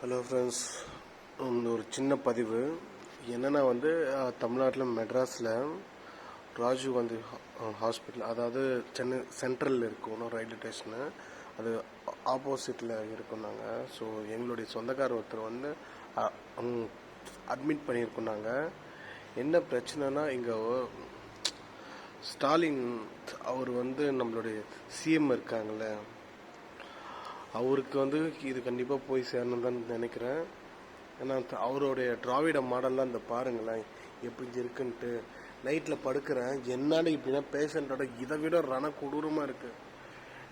Hello friends ஒரு சின்ன பதிவு. என்னென்னா வந்து தமிழ்நாட்டில் மெட்ராஸில் ராஜீவ் காந்தி ஹாஸ்பிட்டல் அதாவது சென்னை சென்ட்ரலில் இருக்கும் ரயில்வே ஸ்டேஷனு அது ஆப்போசிட்டில் இருக்கோம் நாங்கள் ஸோ எங்களுடைய சொந்தக்கார ஒருத்தர் வந்து அட்மிட் பண்ணியிருக்கோம் நாங்கள் என்ன பிரச்சனைனா இங்கே ஸ்டாலின் அவர் வந்து நம்மளுடைய சிஎம் இருக்காங்கல்ல அவருக்கு வந்து இது கண்டிப்பாக போய் சேரணும் தான் நினைக்கிறேன். ஏன்னா அவருடைய திராவிட மாடல்லாம் இந்த பாருங்களேன் எப்படி இருக்குன்ட்டு. நைட்டில் படுக்கிறேன். என்னால் இப்படின்னா பேஷண்ட்டோட இதை விட ரண கொடூரமாக இருக்குது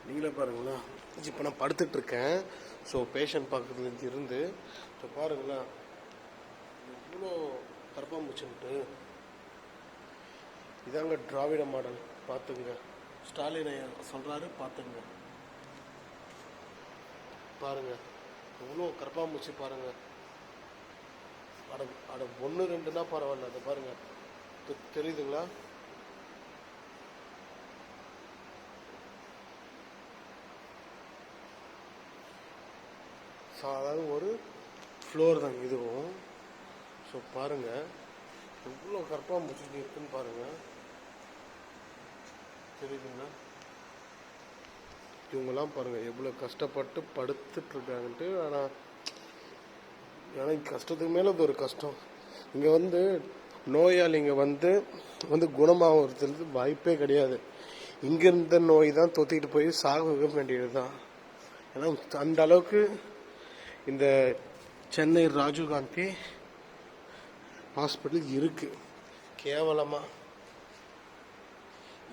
நீங்களே பாருங்களேன் இப்போ நான் படுத்துட்ருக்கேன் ஸோ பேஷண்ட் பார்க்குறது இருந்து ஸோ பாருங்களேன். இவ்வளோ கரப்பாம்பூச்சின்ட்டு இதாங்க திராவிட மாடல். பார்த்துங்க. ஸ்டாலின் ஐயா சொல்கிறாரு பார்த்துங்க. பாருங்க. எவ்வளோ கரப்பாம்பூச்சி பாருங்க. அட அட ஒன்று ரெண்டுனா பரவாயில்ல. அதை பாருங்க. தெரியுதுங்களா? தெரியுதுங்களா சாதாரண ஒரு ஃப்ளோர் தான் இதுவும் ஸோ பாருங்க. எவ்வளோ கரப்பாம்பூச்சி இருக்குன்னு பாருங்க. தெரியுதுங்களா? இவங்கெல்லாம் பாருங்கள் எவ்வளோ கஷ்டப்பட்டு படுத்துட்டு இருக்காங்கன்ட்டு ஆனால் ஆனால் கஷ்டத்துக்கு மேலே அது ஒரு கஷ்டம். இங்கே வந்து நோயாளிங்க வந்து வந்து குணமாகறதுக்கு வாய்ப்பே கிடையாது. இங்கே இருந்த நோய் தான் தொத்திக்கிட்டு போய் சாக வைக்க வேண்டியது தான் ஏன்னா அந்த அளவுக்கு இந்த சென்னை ராஜீவ்காந்தி ஹாஸ்பிட்டல் இருக்குது கேவலமாக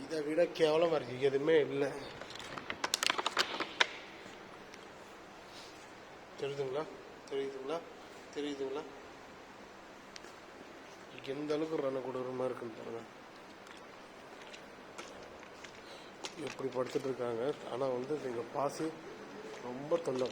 இதை விட கேவலம் வேறு எதுவுமே இல்லை. தெரியுதுங்களா? தெரியுதுங்களா? தெரியுதுங்களா? எந்த அளவுக்கு ரண கொடூரமாக இருக்குன்னு பாருங்க. எப்படி படுத்துட்டு இருக்காங்க. ஆனால் வந்து எங்கள் பாசி ரொம்ப தொல்லை.